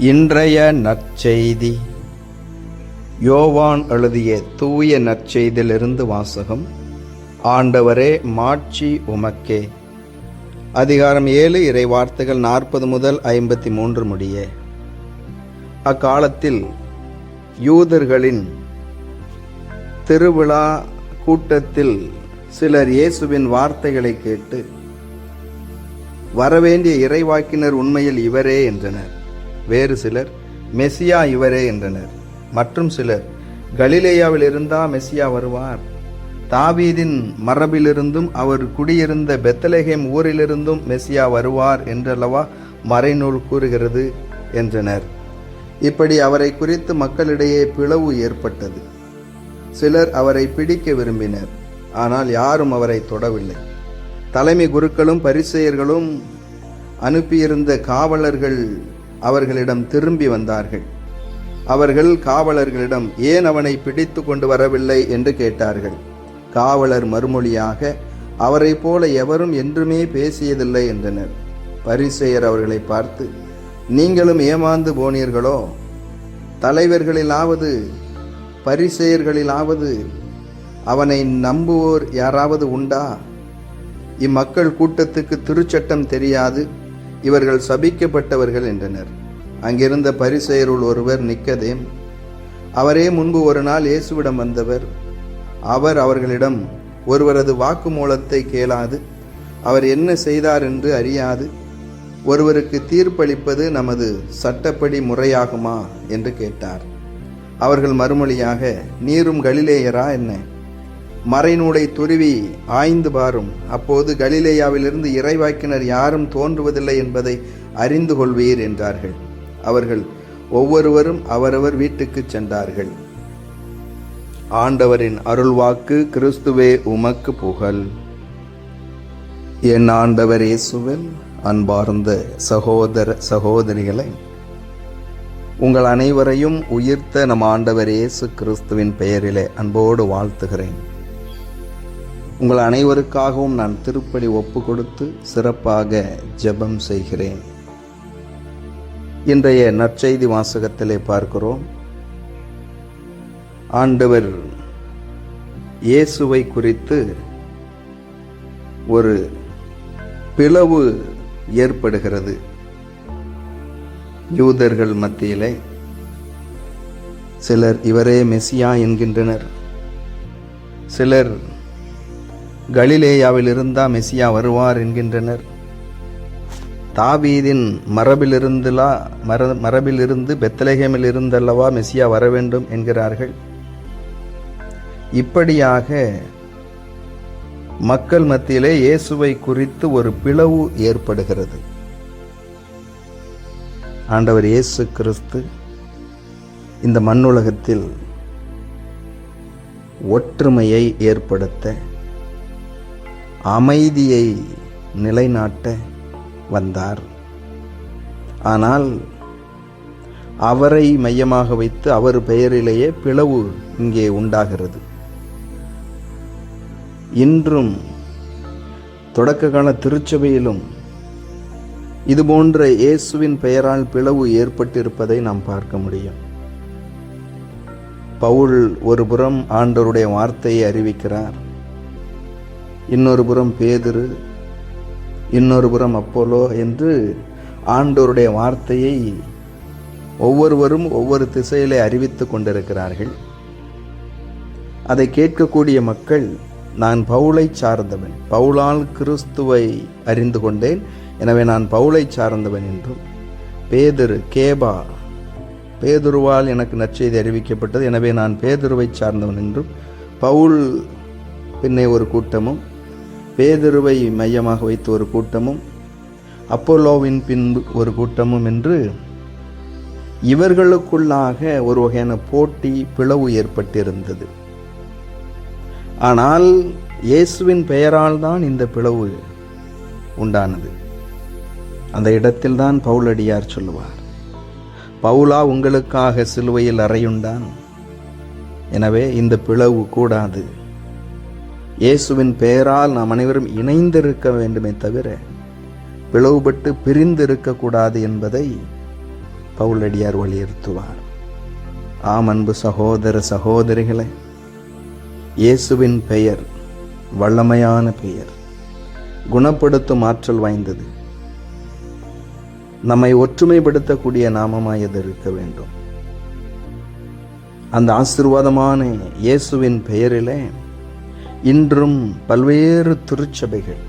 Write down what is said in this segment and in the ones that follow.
இன்றைய நற்செய்தி. யோவான் எழுதிய தூய நற்செய்தியிலிருந்து வாசகம் ஆண்டவரே மாட்சி உமக்கே. அதிகாரம் ஏழு இறை வார்த்தைகள் நாற்பது முதல் ஐம்பத்தி மூன்று முடிய. அக்காலத்தில் யூதர்களின் திருவிழா கூட்டத்தில் சிலர் இயேசுவின் வார்த்தைகளை கேட்டு வரவேண்டிய இறைவாக்கினர் உண்மையில் இவரே என்றனர். வேறு சிலர் மெசியா இவரே என்றனர். மற்றும் சிலர் கலிலேயாவிலிருந்தா மெஸ்ஸியா மெசியா வருவார். தாவீதின் மரபிலிருந்தும் அவர் குடியிருந்த பெத்தலகேம் ஊரிலிருந்தும் மெசியா வருவார் என்றல்லவா மறைநூல் கூறுகிறது என்றனர். இப்படி அவரை குறித்து மக்களிடையே பிளவு ஏற்பட்டது. சிலர் அவரை பிடிக்க விரும்பினர் ஆனால் யாரும் அவரை தொடவில்லை. தலைமை குருக்களும் பரிசெயர்களும் அனுப்பியிருந்த காவலர்கள் அவர்களிடம் திரும்பி வந்தார்கள். அவர்கள் காவலர்களிடம் ஏன் அவனை பிடித்து கொண்டு வரவில்லை? என்று கேட்டார்கள். காவலர் மறுமொழியாக அவரை போல எவரும் என்றுமே பேசியதில்லை என்றனர். பரிசெயர் அவர்களை பார்த்து நீங்களும் ஏமாந்து போனீர்களோ? தலைவர்களிலாவது பரிசெயர்களிலாவது அவனை நம்புவோர் யாராவது உண்டா? இம்மக்கள் கூட்டத்துக்கு திருச்சட்டம் தெரியாது. இவர்கள் சபிக்கப்பட்டவர்கள் என்றனர். அங்கிருந்த பரிசெயருள் ஒருவர் நிக்கதேம். அவரே முன்பு ஒரு நாள் இயேசுவிடம் வந்தவர். அவர் அவர்களிடம் ஒருவரது வாக்குமூலத்தை கேளாது. அவர் என்ன செய்தார் என்று அறியாது. ஒருவருக்கு தீர்ப்பளிப்பது நமது சட்டப்படி முறையாகுமா? என்று கேட்டார். அவர்கள் மறுமொழியாக நீரும் கலிலேயரா என்ன? மறைநூலை துருவி ஆய்ந்து பாரும். அப்போது கலிலேயாவிலிருந்து இறைவாக்கினர் யாரும் தோன்றுவதில்லை என்பதை அறிந்து கொள்வீர் என்றார்கள். அவர்கள் ஒவ்வொருவரும் அவரவர் வீட்டுக்கு சென்றார்கள். ஆண்டவரின் அருள்வாக்கு கிறிஸ்துவே உமக்கு புகழ். என் ஆண்டவர் இயேசுவில் அன்பார்ந்த சகோதர சகோதரிகளை உங்கள் அனைவரையும் உயிர்த்த நம் ஆண்டவர் இயேசு கிறிஸ்துவின் பெயரிலே அன்போடு வாழ்த்துகிறேன். உங்கள் அனைவருக்காகவும் நான் திருப்பலி ஒப்பு கொடுத்து சிறப்பாக ஜெபம் செய்கிறேன். இன்றைய நற்செய்தி வாசகத்திலே பார்க்கிறோம். ஆண்டவர் இயேசுவை குறித்து ஒரு பிளவு ஏற்படுகிறது. யூதர்கள் மத்தியிலே சிலர் இவரே மெசியா என்கின்றனர். சிலர் கலிலேயாவில் இருந்தா மெசியா வருவார் என்கின்றனர். தாவீதின் மரபிலிருந்துலா மர மரபிலிருந்து பெத்தலகேமில் இருந்தல்லவா மெசியா வர வேண்டும் என்கிறார்கள். இப்படியாக மக்கள் மத்தியிலே இயேசுவை குறித்து ஒரு பிளவு ஏற்படுகிறது. ஆண்டவர் இயேசு கிறிஸ்து இந்த மண்ணுலகத்தில் ஒற்றுமையை ஏற்படுத்த அமைதியை நிலைநாட்ட வந்தார். ஆனால் அவரை மையமாக வைத்து அவர் பெயரிலேயே பிளவு இங்கே உண்டாகிறது. இன்றும் தொடக்க கால திருச்சபையிலும் இதுபோன்ற இயேசுவின் பெயரால் பிளவு ஏற்பட்டிருப்பதை நாம் பார்க்க முடியும். பவுல் ஒரு புறம் ஆண்டவருடைய வார்த்தையை அறிவிக்கிறார். இன்னொரு புறம் பேதுரு இன்னொரு புறம் அப்போலோ என்று ஆண்டோருடைய வார்த்தையை ஒவ்வொருவரும் ஒவ்வொரு திசையிலே அறிவித்து கொண்டிருக்கிறார்கள். அதை கேட்கக்கூடிய மக்கள் நான் பவுலை சார்ந்தவன் பவுலால் கிறிஸ்துவை அறிந்து கொண்டேன் எனவே நான் பவுலை சார்ந்தவன் என்றும் பேதுரு கேபா பேதுருவால் எனக்கு நற்செய்தி அறிவிக்கப்பட்டது எனவே நான் பேதுருவை சார்ந்தவன் என்றும் பவுல் பின்னே ஒரு கூட்டமும் பேதருவை மையமாக வைத்து ஒரு கூட்டமும் அப்போலோவின் பின்பு ஒரு கூட்டமும் என்று இவர்களுக்குள்ளாக ஒரு வகையான போட்டி பிளவு ஏற்பட்டிருந்தது. ஆனால் இயேசுவின் பெயரால் தான் இந்த பிளவு உண்டானது. அந்த இடத்தில்தான் பவுலடியார் சொல்லுவார் பவுலா உங்களுக்காக சிலுவையில் அறையுண்டான். எனவே இந்த பிளவு கூடாது. இயேசுவின் பெயரால் நாம் அனைவரும் இணைந்திருக்க வேண்டுமே தவிர பிளவுபட்டு பிரிந்து இருக்கக்கூடாது என்பதை பவுலடியார் வலியுறுத்துவார். ஆம் அன்பு சகோதர சகோதரிகளே இயேசுவின் பெயர் வல்லமையான பெயர் குணப்படுத்தும் ஆற்றல் வாய்ந்தது. நம்மை ஒற்றுமைப்படுத்தக்கூடிய நாமமாய் அது இருக்க வேண்டும். அந்த ஆசீர்வாதமான இயேசுவின் பெயரிலே இன்றும் பல்வேறு திருச்சபைகள்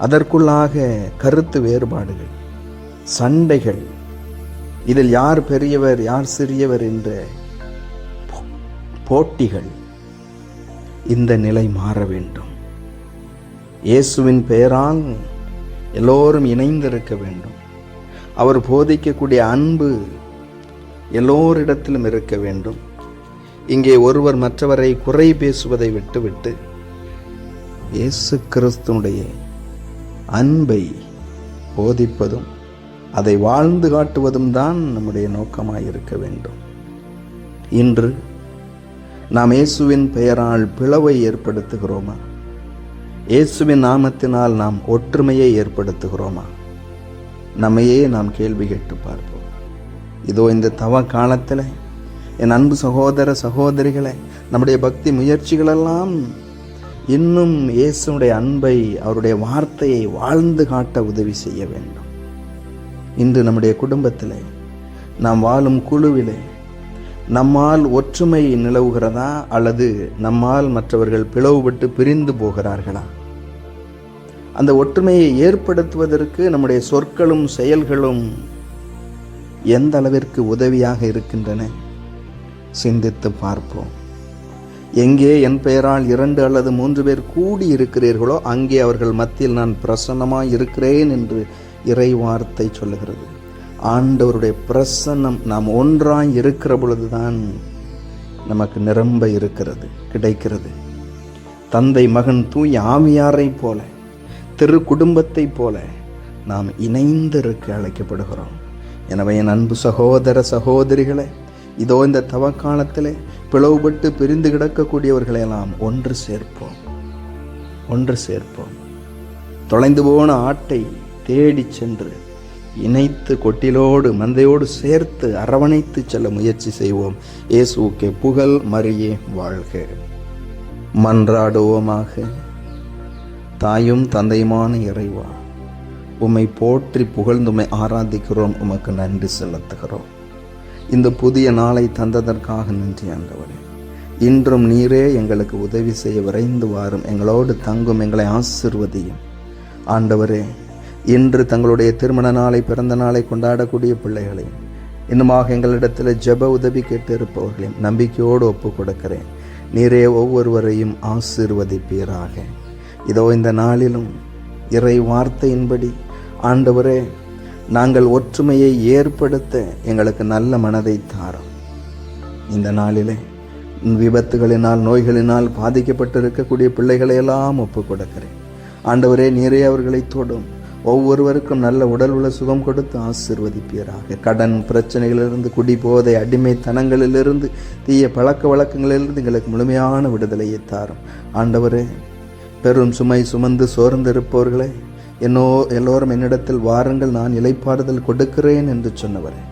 அதற்குள்ளாக கருத்து வேறுபாடுகள் சண்டைகள் இதில் யார் பெரியவர் யார் சிறியவர் என்ற போட்டிகள் இந்த நிலை மாற வேண்டும். இயேசுவின் பெயரால் எல்லோரும் இணைந்திருக்க வேண்டும். அவர் போதிக்கக்கூடிய அன்பு எல்லோரிடத்திலும் இருக்க வேண்டும். இங்கே ஒருவர் மற்றவரை குறை பேசுவதை விட்டுவிட்டு இயேசு கிறிஸ்துனுடைய அன்பை போதிப்பதும் அதை வாழ்ந்து காட்டுவதும் தான் நம்முடைய நோக்கமாக இருக்க வேண்டும். இன்று நாம் இயேசுவின் பெயரால் பிளவை ஏற்படுத்துகிறோமா? இயேசுவின் நாமத்தினால் நாம் ஒற்றுமையை ஏற்படுத்துகிறோமா? நம்மையே நாம் கேள்வி கேட்டு பார்ப்போம். இதோ இந்த தவ காலத்தில் என் அன்பு சகோதர சகோதரிகளை நம்முடைய பக்தி முயற்சிகளெல்லாம் இன்னும் இயேசுடைய அன்பை அவருடைய வார்த்தையை வாழ்ந்து காட்ட உதவி செய்ய வேண்டும். இன்று நம்முடைய குடும்பத்தில் நாம் வாழும் குழுவிலே நம்மால் ஒற்றுமை நிலவுகிறதா அல்லது நம்மால் மற்றவர்கள் பிளவுபட்டு பிரிந்து போகிறார்களா? அந்த ஒற்றுமையை ஏற்படுத்துவதற்கு நம்முடைய சொற்களும் செயல்களும் எந்த அளவிற்கு உதவியாக இருக்கின்றன? சிந்தித்து பார்ப்போம். எங்கே என் பெயரால் இரண்டு அல்லது மூன்று பேர் கூடி இருக்கிறீர்களோ அங்கே அவர்கள் மத்தியில் நான் பிரசன்னமாக இருக்கிறேன் என்று இறை வார்த்தை சொல்லுகிறது. ஆண்டவருடைய பிரசன்னம் நாம் ஒன்றாய் இருக்கிற பொழுதுதான் நமக்கு நிரம்ப இருக்கிறது கிடைக்கிறது. தந்தை மகன் தூய் ஆவியாரை போல திரு குடும்பத்தைப் போல நாம் இணைந்திருக்க அழைக்கப்படுகிறோம். எனவே என் அன்பு சகோதர சகோதரிகளை இதோ இந்த தவக்காலத்தில் பிளவுபட்டு பிரிந்து கிடக்கக்கூடியவர்களையெல்லாம் ஒன்று சேர்ப்போம். ஒன்று சேர்ப்போம். தொலைந்து போன ஆட்டை தேடிச் சென்று இணைத்து கொட்டிலோடு மந்தையோடு சேர்த்து அரவணைத்து செல்ல முயற்சி செய்வோம். இயேசுக்கே புகழ் மறியே வாழ்க. மன்றாடுவோமாக. தாயும் தந்தையுமான இறைவா உம்மை போற்றி புகழ்ந்துமை ஆராதிக்கிறோம். உமக்கு நன்றி செலுத்துகிறோம். இந்த புதிய நாளை தந்ததற்காக நன்றி ஆண்டவரே. இன்றும் நீரே எங்களுக்கு உதவி செய்ய விரைந்து வாரும். எங்களோடு தங்கும் எங்களை ஆசிர்வதியும். ஆண்டவரே இன்று தங்களுடைய திருமண நாளை பிறந்த நாளை கொண்டாடக்கூடிய பிள்ளைகளையும் இன்னுமாக எங்களிடத்தில் ஜெப உதவி கேட்டு இருப்பவர்களையும் நம்பிக்கையோடு ஒப்பு கொடுக்கிறேன் நீரே ஒவ்வொருவரையும் ஆசீர்வதிப்பீராக. இதோ இந்த நாளிலும் இறை வார்த்தையின்படி ஆண்டவரே நாங்கள் ஒற்றுமையை ஏற்படுத்த எங்களுக்கு நல்ல மனதை தாரும். இந்த நாளிலே விபத்துகளினால் நோய்களினால் பாதிக்கப்பட்டிருக்கக்கூடிய பிள்ளைகளை எல்லாம் ஒப்புக் கொடுக்கிறேன். ஆண்டவரே நீரே அவர்களை தொடும். ஒவ்வொருவருக்கும் நல்ல உடல் உள்ள சுகம் கொடுத்து ஆசிர்வதிப்பீராக. கடன் பிரச்சனைகளிலிருந்து குடி போதை அடிமைத்தனங்களிலிருந்து தீய பழக்க வழக்கங்களிலிருந்து எங்களுக்கு முழுமையான விடுதலையை தாரும். ஆண்டவரே பெரும் சுமை சுமந்து சோர்ந்திருப்பவர்களே என்னோ எல்லோரும் என்னிடத்தில் வாருங்கள் நான் இலைப்பாறுதல் கொடுக்கிறேன் என்று சொன்னவரே.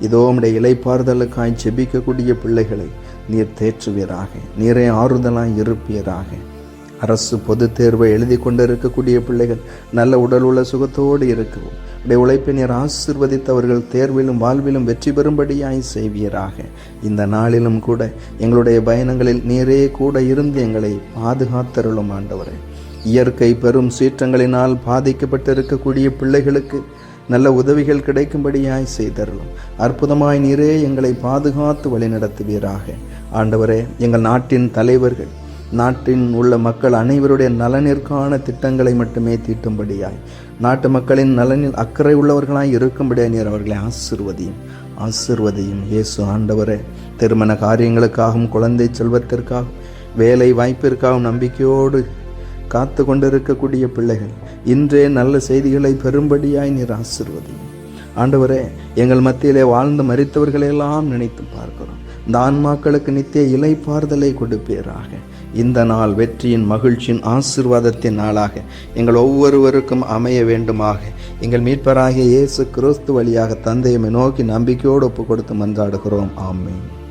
இதோ உடைய இலைப்பாறுதலுக்காய் செபிக்கக்கூடிய பிள்ளைகளை நீர் தேற்றுவீராக. நீரே ஆறுதலாய் இருப்பீராக. அரசு பொதுத் தேர்வை எழுதி கொண்டிருக்கக்கூடிய பிள்ளைகள் நல்ல உடல் உள்ள சுகத்தோடு இருக்கவும் உடைய உழைப்பை நீர் ஆசிர்வதித்தவர்கள் தேர்விலும் வாழ்விலும் வெற்றி பெறும்படியாய் செய்வீராக. இந்த நாளிலும் கூட எங்களுடைய பயணங்களில் நீரே கூட இருந்து எங்களை பாதுகாத்தருளும் ஆண்டவரே. இயற்கை பெரும் சீற்றங்களினால் பாதிக்கப்பட்டிருக்கக்கூடிய பிள்ளைகளுக்கு நல்ல உதவிகள் கிடைக்கும்படியாய் செய்தருளும். அற்புதமாய் நீரே எங்களை பாதுகாத்து வழிநடத்துவீராக. ஆண்டவரே எங்கள் நாட்டின் தலைவர்கள் நாட்டின் உள்ள மக்கள் அனைவருடைய நலனிற்கான திட்டங்களை மட்டுமே தீட்டும்படியாய் நாட்டு மக்களின் நலனில் அக்கறை உள்ளவர்களாய் இருக்கும்படியாய் நீர் அவர்களை ஆசிர்வதியும். ஆசிர்வதியும். இயேசு ஆண்டவரே திருமண காரியங்களுக்காகவும் குழந்தை செல்வத்திற்காகவும் வேலை வாய்ப்பிற்காகவும் நம்பிக்கையோடு காத்து கொண்டிருக்கக்கூடிய பிள்ளைகள் இன்றே நல்ல செய்திகளை பெரும்படியாய் நீர் ஆசிர்வதியும். ஆண்டவரே எங்கள் மத்தியிலே வாழ்ந்து மறித்தவர்களையெல்லாம் நினைத்து பார்க்கிறோம். இந்த ஆன்மாக்களுக்கு நித்திய இலைப்பாறுதலை கொடுப்பீராக. இந்த நாள் வெற்றியின் மகிழ்ச்சியின் ஆசிர்வாதத்தின் நாளாக. எங்கள் ஒவ்வொருவருக்கும் அமைய வேண்டுமாக. எங்கள் மீட்பராகிய இயேசு கிறிஸ்து வழியாக தந்தையமை நோக்கி நம்பிக்கையோடு ஒப்பு கொடுத்து மன்றாடுகிறோம். ஆமென்.